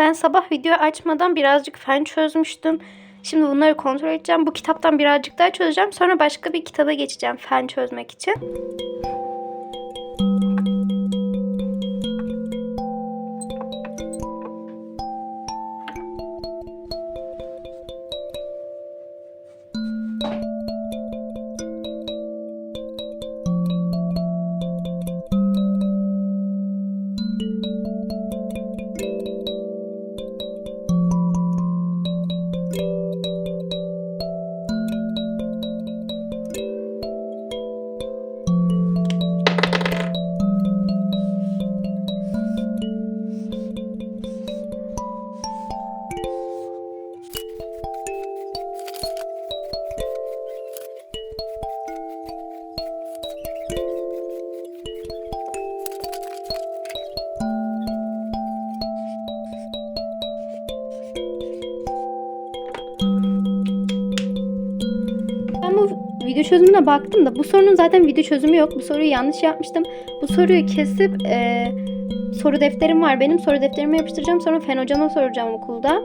Ben sabah video açmadan birazcık fen çözmüştüm. Şimdi bunları kontrol edeceğim. Bu kitaptan birazcık daha çözeceğim. Sonra başka bir kitaba geçeceğim fen çözmek için. Video çözümüne baktım da bu sorunun zaten video çözümü yok. Bu soruyu yanlış yapmıştım. Bu soruyu kesip e, soru defterim var benim. Soru defterime yapıştıracağım. Sonra fen hocama soracağım okulda.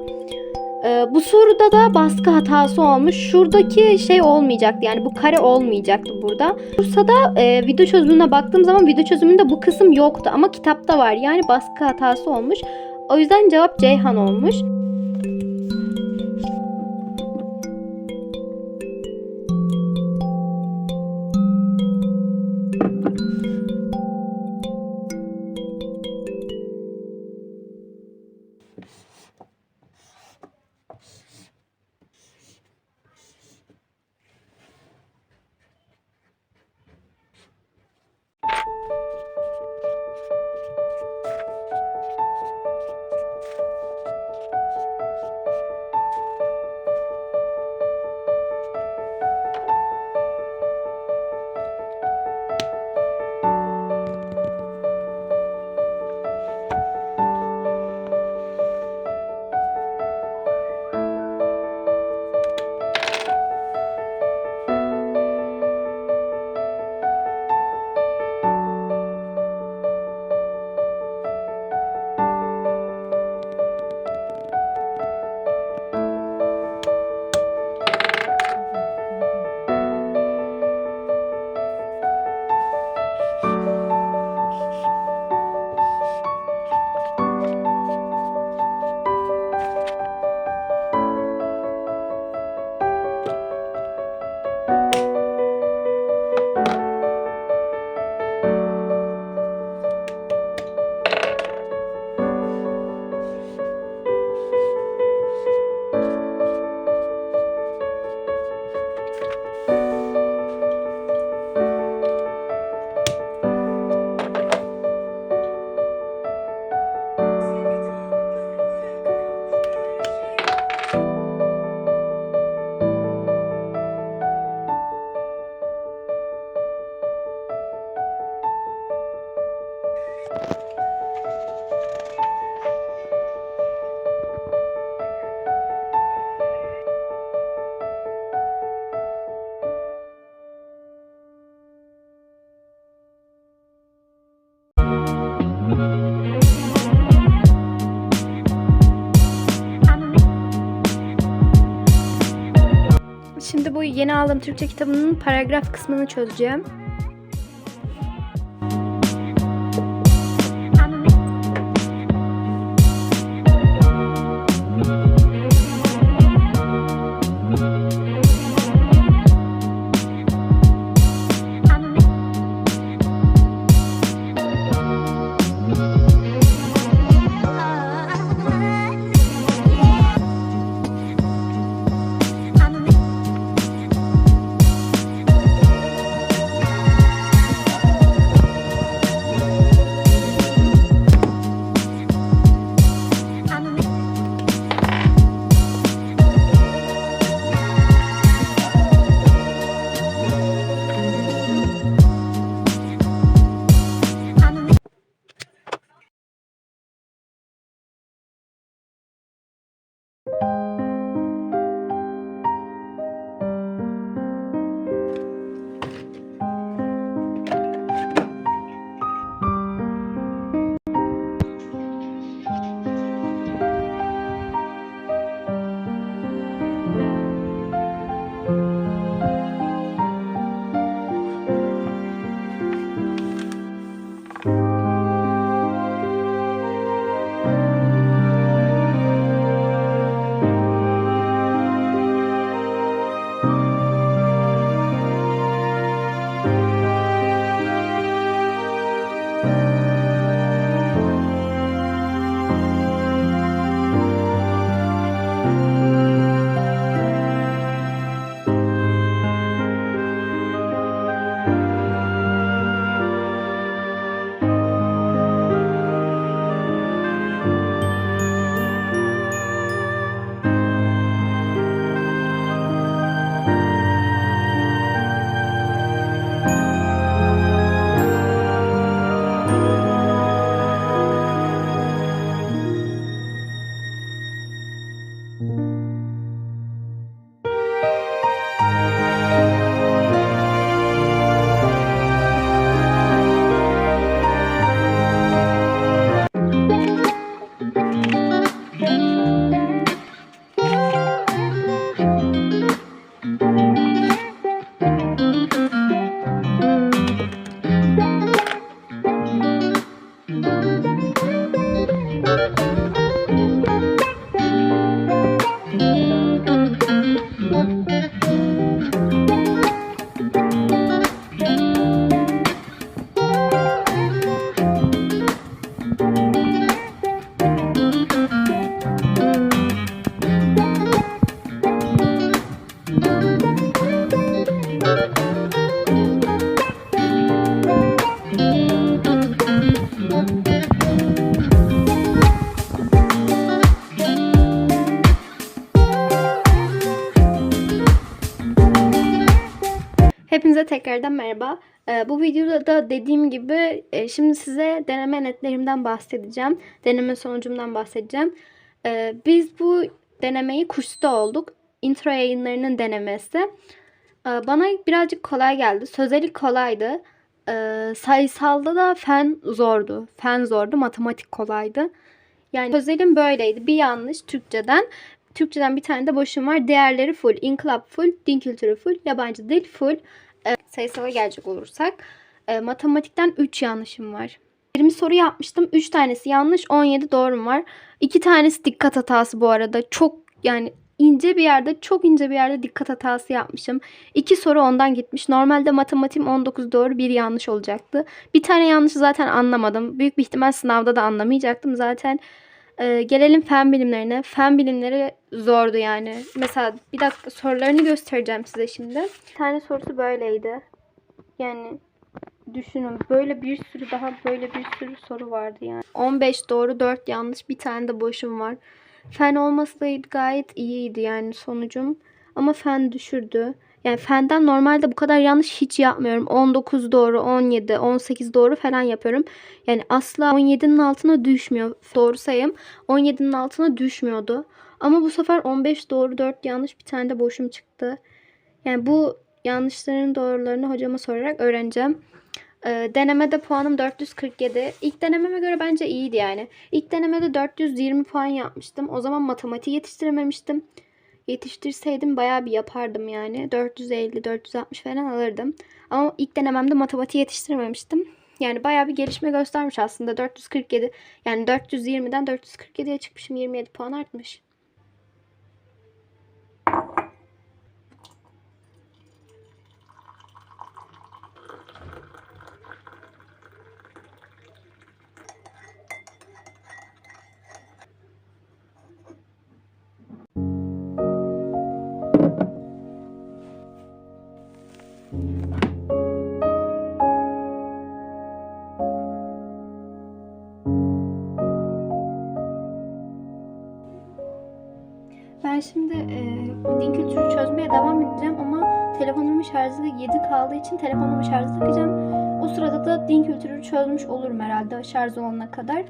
E, bu soruda da baskı hatası olmuş. Şuradaki şey olmayacaktı. Yani bu kare olmayacaktı burada. Bursa'da e, video çözümüne baktığım zaman video çözümünde bu kısım yoktu. Ama kitapta var. Yani baskı hatası olmuş. O yüzden cevap Ceyhan olmuş. Yeni aldığım Türkçe kitabının paragraf kısmını çözeceğim. Hepinize tekrardan merhaba. Ee, bu videoda da dediğim gibi e, şimdi size deneme netlerimden bahsedeceğim. Deneme sonucumdan bahsedeceğim. Ee, biz bu denemeyi kursta olduk. Intro yayınlarının denemesi. Ee, bana birazcık kolay geldi. Sözellik kolaydı. Sayısalda da fen zordu. Fen zordu. Matematik kolaydı. Yani sözelim böyleydi. Bir yanlış Türkçeden. Türkçeden bir tane de boşum var. Diğerleri full. İnkılap full. Din kültürü full. Yabancı dil full. Sayısala gelecek olursak. e, matematikten 3 yanlışım var. 20 soru yapmıştım. 3 tanesi yanlış. 17 doğrum var. 2 tanesi dikkat hatası bu arada. Çok yani ince bir yerde çok ince bir yerde dikkat hatası yapmışım. 2 soru ondan gitmiş. Normalde matematiğim 19 doğru bir yanlış olacaktı. Bir tane yanlışı zaten anlamadım. Büyük bir ihtimal sınavda da anlamayacaktım zaten. Ee, gelelim fen bilimlerine. Fen bilimleri zordu yani. Mesela bir dakika sorularını göstereceğim size şimdi. Bir tane sorusu böyleydi. Yani düşünün böyle bir sürü daha böyle bir sürü soru vardı yani. 15 doğru 4 yanlış bir tane de boşum var. Fen olması da gayet iyiydi yani sonucum. Ama fen düşürdü. Yani fenden normalde bu kadar yanlış hiç yapmıyorum. 19 doğru, 17, 18 doğru falan yapıyorum. Yani asla 17'nin altına düşmüyor. Doğru sayım 17'nin altına düşmüyordu. Ama bu sefer 15 doğru 4 yanlış bir tane de boşum çıktı. Yani bu yanlışların doğrularını hocama sorarak öğreneceğim. Ee, denemede puanım 447. İlk denememe göre bence iyiydi yani. İlk denemede 420 puan yapmıştım. O zaman matematik yetiştirememiştim. Yetiştirseydim bayağı bir yapardım yani. 450-460 falan alırdım. Ama ilk denememde matematiği yetiştirememiştim. Yani bayağı bir gelişme göstermiş aslında. 447 yani 420'den 447'ye çıkmışım. 27 puan artmış. Kültürü çözmeye devam edeceğim ama telefonumun şarjı 7 kaldığı için telefonumu şarja takacağım. O sırada da din kültürü çözmüş olurum herhalde şarj olana kadar.